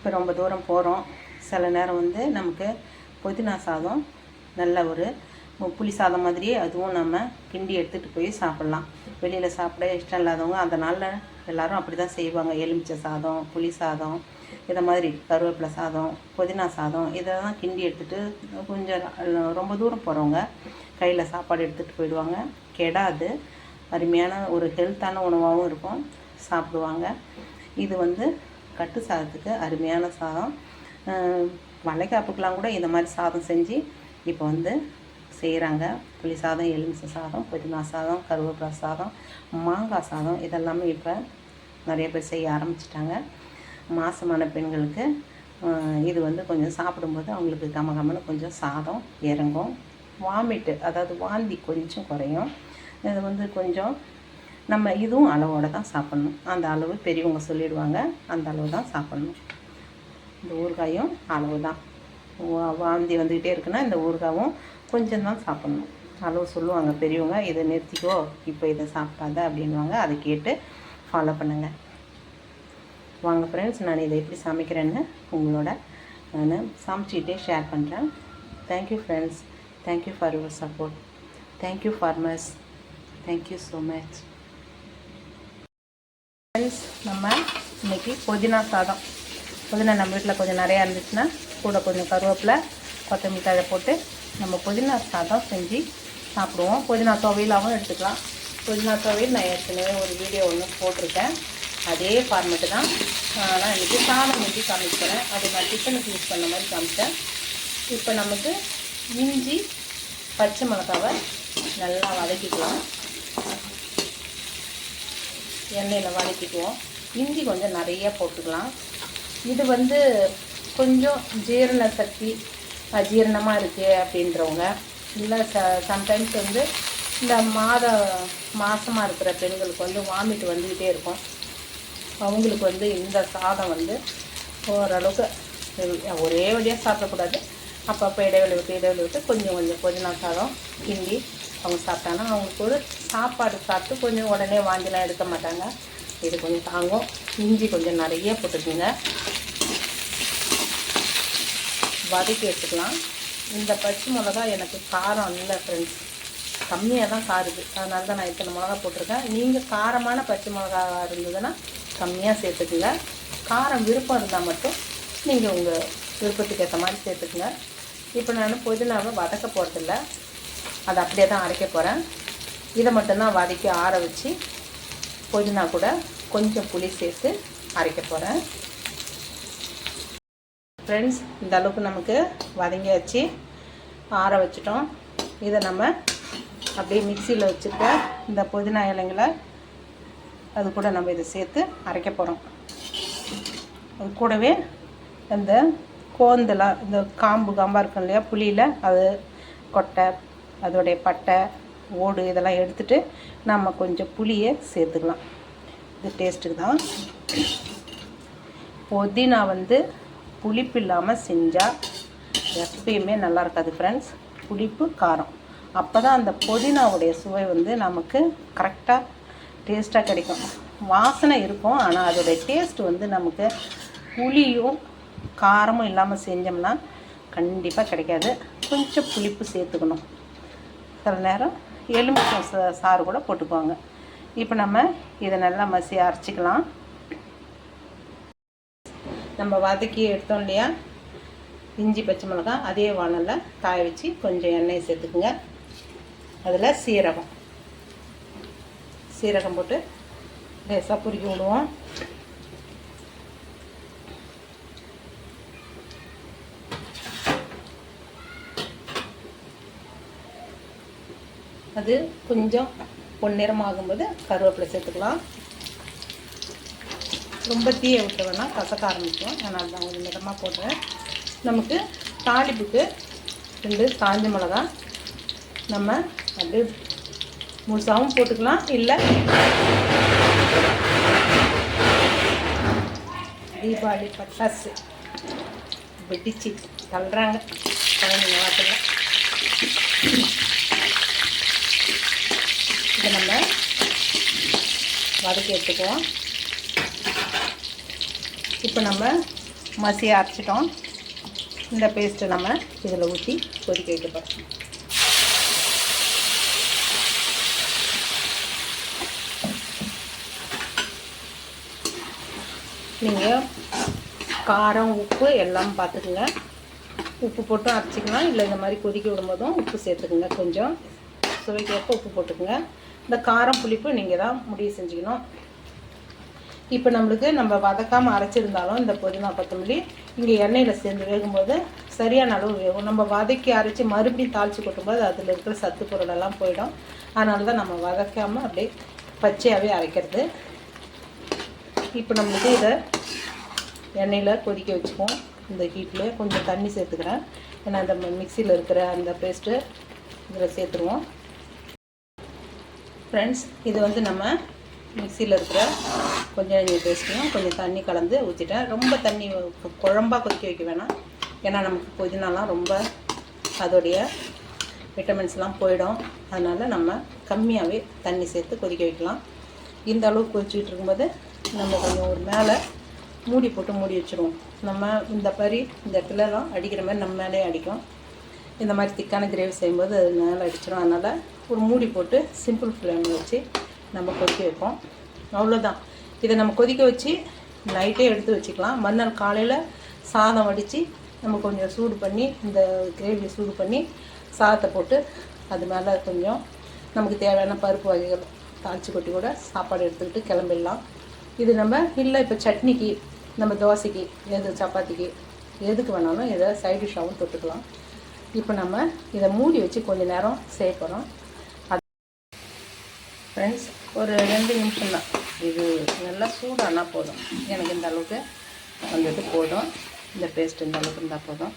இப்போ ரொம்ப தூரம் போகிறோம் சில நேரம் வந்து நமக்கு புதினா சாதம் நல்ல ஒரு புளி சாதம் மாதிரியே அதுவும் நம்ம கிண்டி எடுத்துகிட்டு போய் சாப்பிட்லாம். வெளியில் சாப்பிட இஷ்டம் இல்லாதவங்க அந்த நாளில் எல்லோரும் அப்படி தான் செய்வாங்க. எலுமிச்சை சாதம் புளி சாதம் இதை மாதிரி கருவேப்பிலை சாதம் புதினா சாதம் இதெல்லாம் கிண்டி எடுத்துகிட்டு கொஞ்சம் ரொம்ப தூரம் போகிறவங்க கையில் சாப்பாடு எடுத்துகிட்டு போயிடுவாங்க. கெடாது அருமையான ஒரு ஹெல்த்தான உணவாகவும் இருக்கும். சாப்பிடுவாங்க. இது வந்து கட்டு சாதத்துக்கு அருமையான சாதம். வளைகாப்புக்கெலாம் கூட இந்த மாதிரி சாதம் செஞ்சு இப்போ வந்து செய்கிறாங்க புளி சாதம் எலுமிச்சை சாதம் புதினா சாதம் கருவேப்பிலை சாதம் மாங்காய் சாதம் இதெல்லாமே இப்போ நிறைய பேர் செய்ய ஆரம்பிச்சிட்டாங்க. மாசமான பெண்களுக்கு இது வந்து கொஞ்சம் சாப்பிடும்போது அவங்களுக்கு கம கமன்னு கொஞ்சம் சாதம் இறங்கும். வாமிட்டு அதாவது வாந்தி கொஞ்சம் குறையும். இது வந்து கொஞ்சம் நம்ம இதுவும் அளவோடு தான் சாப்பிட்ணும். அந்த அளவு பெரியவங்க சொல்லிடுவாங்க. அந்த அளவு தான் சாப்பிட்ணும். இந்த ஊறுகாயும் அளவு தான். வாந்தி வந்துக்கிட்டே இருக்குன்னா இந்த ஊறுகாவும் கொஞ்சம் தான் சாப்பிட்ணும். அளவு சொல்லுவாங்க பெரியவங்க இதை நிறுத்திக்கோ இப்போ இதை சாப்பிடாத அப்படின்வாங்க அதை கேட்டு ஃபாலோ பண்ணுங்கள் வாங்க ஃப்ரெண்ட்ஸ் நான் இதை எப்படி சமைக்கிறேன்னு உங்களோட நான் சமைச்சிக்கிட்டே ஷேர் பண்ணுறேன் thank you friends thank you for your support thank you farmers thank you so much friends நம்ம இன்னைக்கு புதினா சாதம். புதினா நம்ம வீட்டில் கொஞ்சம் நிறையா இருந்துச்சுன்னா கூட கொஞ்சம் கருவேப்பிலை கொத்தமல்லி தழை போட்டு நம்ம புதினா சாதம் செஞ்சு சாப்பிடுவோம். புதினா துவையலாகவும் எடுத்துக்கலாம். புதினா துவையல் நான் ஏற்கனவே ஒரு வீடியோ ஒன்று போட்டிருக்கேன். அதே ஃபார்மேட்டு தான். ஆனால் இன்றைக்கி சாதம் ஊற்றி காமிக்கிறேன் அது நான் டிஃபனுக்கு யூஸ் பண்ண மாதிரி காமிச்சேன் இப்போ நமக்கு இஞ்சி பச்சை மிளகாவை நல்லா வதக்கிக்கலாம். எண்ணெயில் வதக்கிக்குவோம். இஞ்சி கொஞ்சம் நிறைய போட்டுக்கலாம். இது வந்து கொஞ்சம் ஜீரண சக்தி அஜீரணமாக இருக்குது அப்படின்றவங்க. இல்லை ச சம்டைம்ஸ் வந்து இந்த மாத மாதமாக இருக்கிற பெண்களுக்கு வந்து வாமிட் வந்துக்கிட்டே இருக்கும். அவங்களுக்கு வந்து இந்த சாதம் வந்து ஓரளவுக்கு ஒரே வழியாக சாப்பிடக்கூடாது. அப்பப்போ இடைவெளி விட்டு இடைவெளி விட்டு கொஞ்சம் கொஞ்சம் புதினா சாதம். கிண்டி அவங்க சாப்பிட்டாங்கன்னா அவங்களுக்கு ஒரு சாப்பாடு சாப்பிட்டு கொஞ்சம் உடனே வாந்திலாம் எடுக்க மாட்டாங்க. இது கொஞ்சம் தாங்கும். இஞ்சி கொஞ்சம் நிறைய போட்டுக்கோங்க. வதக்கி எடுத்துக்கலாம். இந்த பச்சை மிளகா எனக்கு காரம் இல்லை ஃப்ரெண்ட்ஸ் கம்மியாக தான் காருது. அதனால தான் நான் இத்தனை மிளகா போட்டிருக்கேன். நீங்கள் காரமான பச்சை மிளகா இருந்ததுன்னா கம்மியாக சேர்த்துக்குங்க. காரம் விருப்பம் இருந்தால் மட்டும் நீங்கள் உங்கள் விருப்பத்துக்கு ஏற்ற மாதிரி சேர்த்துக்குங்க. இப்போ நான் புதினாவை வதக்க போகிறதில்ல அதை அப்படியே தான் அரைக்க போகிறேன் இதை மட்டும்தான் வதக்கி ஆற வச்சு புதினா கூட கொஞ்சம் புளி சேர்த்து அரைக்க போகிறேன் ஃப்ரெண்ட்ஸ் இந்த அளவுக்கு நமக்கு வதங்கியாச்சு. ஆற வச்சிட்டோம். இதை நம்ம அப்படியே மிக்சியில் வச்சுருக்க இந்த புதினா இலைங்களை அது கூட நம்ம இதை சேர்த்து அரைக்க போகிறோம் அது கூடவே இந்த கோந்தெல்லாம் இந்த காம்பு காம்பாக இருக்கும் இல்லையா புளியில் அது கொட்டை அதோடைய பட்டை ஓடு இதெல்லாம் எடுத்துட்டு நம்ம கொஞ்சம் புளியை சேர்த்துக்கலாம். இது டேஸ்ட்டுக்கு தான். புதினா வந்து புளிப்பு இல்லாமல் செஞ்சால் எப்பயுமே நல்லா இருக்காது ஃப்ரெண்ட்ஸ் புளிப்பு காரம். அப்போ தான் அந்த புதினாவுடைய சுவை வந்து நமக்கு கரெக்டாக டேஸ்ட்டாக கிடைக்கும். வாசனை இருக்கும் ஆனால் அதோடைய டேஸ்ட் வந்து நமக்கு புளியும் காரமும் இல்லாமல் செஞ்சோம்னா கண்டிப்பாக கிடைக்காது. கொஞ்சம் புளிப்பு சேர்த்துக்கணும். சில நேரம் எலுமிச்சம் சா- சாறு கூட போட்டுக்குவாங்க. இப்போ நம்ம இதை நல்லா மசி அரைச்சிக்கலாம். நம்ம வதக்கி எடுத்தோம் இல்லையா? இஞ்சி பச்சை மிளகாய் அதே வானலில் காய வச்சு கொஞ்சம் எண்ணெய் சேர்த்துக்குங்க. அதில் சீரகம். சீரகம் போட்டு லேசாக புரிக்கி விடுவோம். அது கொஞ்சம் பொன்னிறமாகும்போது கருவேப்பிலை சேர்த்துக்கலாம். ரொம்ப தீய வேணால் கசக்க ஆரம்பிக்கும் அதனால தான் கொஞ்சம் மிதமாக போடுறேன். நமக்கு தாளிப்புக்கு ரெண்டு காஞ்ச மிளகா நம்ம அப்படியே முழுசாகவும் போட்டுக்கலாம். இல்லை தீபாவளி பட்டாசு வெடிச்சு தள்ளுறாங்க. குழந்தைங்க வாட்டில் இதை நம்ம வதக்கி இப்போ நம்ம மசியை அரைச்சிட்டோம். இந்த பேஸ்ட்டை நம்ம இதில் ஊற்றி கொதிக்க வைக்கப்போம் நீங்கள் காரம் உப்பு எல்லாம் பார்த்துக்குங்க உப்பு போட்டும் அரைச்சிக்கலாம். இல்லை இந்த மாதிரி கொதிக்க விடும்போதும் உப்பு சேர்த்துக்குங்க கொஞ்சம். சுவைக்கேற்ப உப்பு போட்டுக்குங்க. இந்த காரம் புளிப்பு நீங்கள் தான் முடிவு செஞ்சுக்கணும். இப்போ நம்மளுக்கு நம்ம வதக்காமல் அரைச்சிருந்தாலும் இந்த புதினா கொத்தமல்லி இங்கே எண்ணெயில் சேர்ந்து வேகும்போது சரியான அளவு வேகும். நம்ம வதக்கி அரைச்சி மறுபடியும் தாளித்து கொட்டும்போது அதில் இருக்கிற சத்து பொருளெல்லாம் போயிடும். அதனால தான் நம்ம வதக்காமல் அப்படியே பச்சையாகவே அரைக்கிறது. இப்போ நம்மளுக்கு இதை எண்ணெயில் கொதிக்க வச்சுக்குவோம். இந்த ஹீட்லேயே கொஞ்சம் தண்ணி சேர்த்துக்கிறேன். ஏன்னா அந்த மிக்சியில் இருக்கிற அந்த பேஸ்ட்டு இதில் சேர்த்துருவோம். ஃப்ரெண்ட்ஸ் இது வந்து நம்ம மிக்சியில் இருக்கிற கொஞ்சம் நீர் பேஸ்ட்டையும் கொஞ்சம் தண்ணி கலந்து ஊற்றிட்டேன் ரொம்ப தண்ணி குழம்பாக கொதிக்க வைக்க வேணாம். ஏன்னா நமக்கு புதினாலாம் ரொம்ப அதோடைய விட்டமின்ஸ்லாம் போயிடும். அதனால் நம்ம கம்மியாகவே தண்ணி சேர்த்து கொதிக்க வைக்கலாம். இந்த அளவுக்கு கொதிச்சுட்டு இருக்கும்போது நம்ம கொஞ்சம் ஒரு மேலே மூடி போட்டு மூடி வச்சுருவோம். நம்ம இந்த பறி இந்த இடத்துலலாம் அடிக்கிற மாதிரி நம்ம மேலே அடிக்கும். இந்த மாதிரி திக்கான கிரேவி செய்யும்போது அது மேலே அடிச்சிடும் அதனால் ஒரு மூடி போட்டு சிம்பிள் ஃப்ளேமில் வச்சு நம்ம கொதிக்க வைப்போம். அவ்வளோதான் இதை நம்ம கொதிக்க வச்சு நைட்டே எடுத்து வச்சுக்கலாம். மறுநாள் காலையில் சாதம் வடித்து நம்ம கொஞ்சம் சூடு பண்ணி இந்த கிரேவி சூடு பண்ணி சாதத்தை போட்டு அது மேலே கொஞ்சம் நமக்கு தேவையான பருப்பு வகைகள் தாளிச்சு கொட்டி கூட சாப்பாடு எடுத்துக்கிட்டு கிளம்பிடலாம். இது நம்ம இல்லை இப்போ சட்னிக்கு நம்ம தோசைக்கு எது சப்பாத்திக்கு எதுக்கு வேணாலும் இதை சைட் டிஷ்ஷாகவும் தொட்டுக்கலாம். இப்போ நம்ம இதை மூடி வச்சு கொஞ்சம் நேரம் சேர்க்கணும் அது ஃப்ரெண்ட்ஸ் ஒரு ரெண்டு நிமிஷம் தான் இது நல்லா சூடானா போதும். எனக்கு இந்த அளவுக்கு வந்தது போதும். இந்த பேஸ்ட் இந்த அளவுக்கு இருந்தால் போதும்.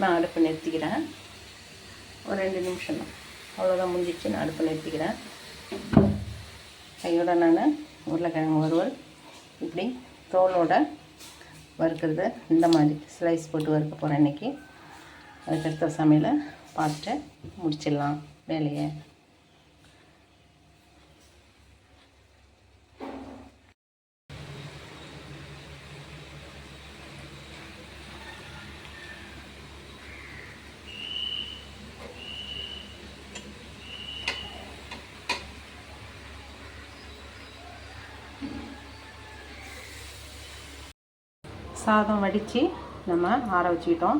நான் அடுப்பு நிறுத்திக்கிறேன். ஒரு ரெண்டு நிமிஷம். தான் அவ்வளோதான் முடிஞ்சிச்சு நான் அடுப்பு நிறுத்திக்கிறேன். கையோட நான் உருளைக்கிழங்கு வறுவல் இப்படி தோலோட வறுக்கிறது இந்த மாதிரி ஸ்லைஸ் போட்டு வறுக்க போகிறேன் இன்றைக்கி அதுக்கடுத்த சமையலை பார்த்துட்டு முடிச்சிடலாம். வேலையை சாதம் வடித்து நம்ம ஆற வச்சுக்கிட்டோம்.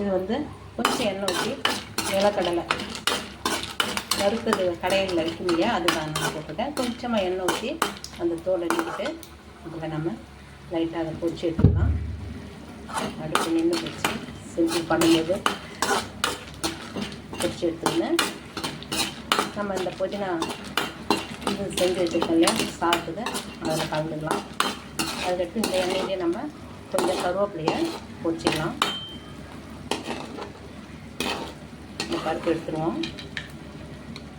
இது வந்து கொஞ்சம் எண்ணெய் ஊற்றி நிலக்கடலை வறுத்தது கடையில் இருக்கும் இல்லையா அதுதான் நான் போட்டிருக்கேன். கொஞ்சமாக எண்ணெய் ஊற்றி அந்த தோலை நீக்கிட்டு அதில் நம்ம லைட்டாக அதை பொறிச்சு எடுத்துக்கலாம். அடுப்பு நின்று வச்சு செஞ்சு பண்ணும்போது பொறிச்சு எடுத்துக்கினேன் நம்ம இந்த புதினா இது செஞ்சு வச்சுருக்கோம் இல்லையா? சாப்பிட்டு அதில் கலந்துக்கலாம். அதுக்கடுத்து இந்த எண்ணெயிலே நம்ம கொஞ்சம் கருவேப்பிலையை பொரிச்சிக்கலாம் இந்த பருப்பு எடுத்துருவோம்.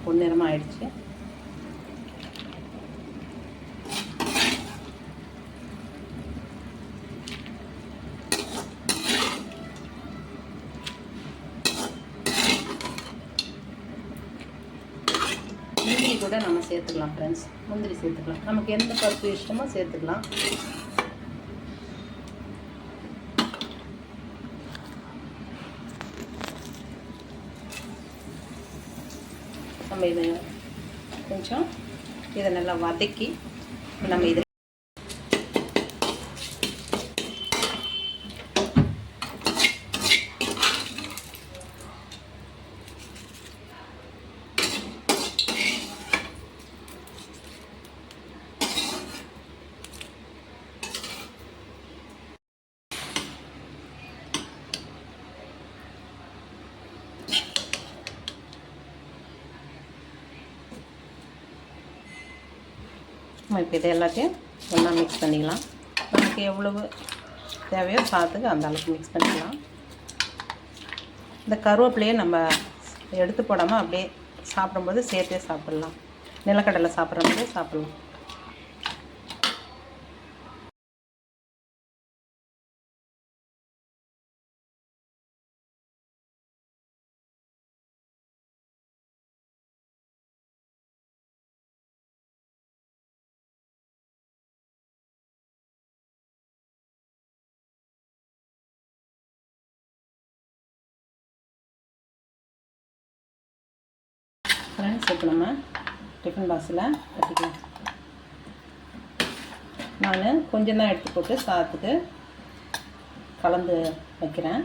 பொன்னிறமாக ஆயிடுச்சு முந்திரி கூட நம்ம சேர்த்துக்கலாம் ஃப்ரெண்ட்ஸ் முந்திரி சேர்த்துக்கலாம். நமக்கு எந்த பருப்பு இஷ்டமோ சேர்த்துக்கலாம். நம்ம இதை கொஞ்சம் இதை நல்லா வதக்கி நம்ம இதை நம்ம இப்போ இதை எல்லாத்தையும் ஒன்றா மிக்ஸ் பண்ணிக்கலாம் நமக்கு எவ்வளவு தேவையோ பார்த்துக்கு அந்த அளவுக்கு மிக்ஸ் பண்ணிக்கலாம். இந்த கருவேப்பிலையே நம்ம எடுத்து போடாமல் அப்படியே சாப்பிடும்போது சேர்த்தே சாப்பிட்லாம். நிலக்கடலை சாப்பிட்ற மாதிரி சாப்பிட்லாம். ஃப்ரெண்ட்ஸ் இப்போ நம்ம டிஃபன் பாக்ஸில் கட்டிக்கலாம். நான் கொஞ்சம் தான் எடுத்து போட்டு சாதத்துக்கு கலந்து வைக்கிறேன்.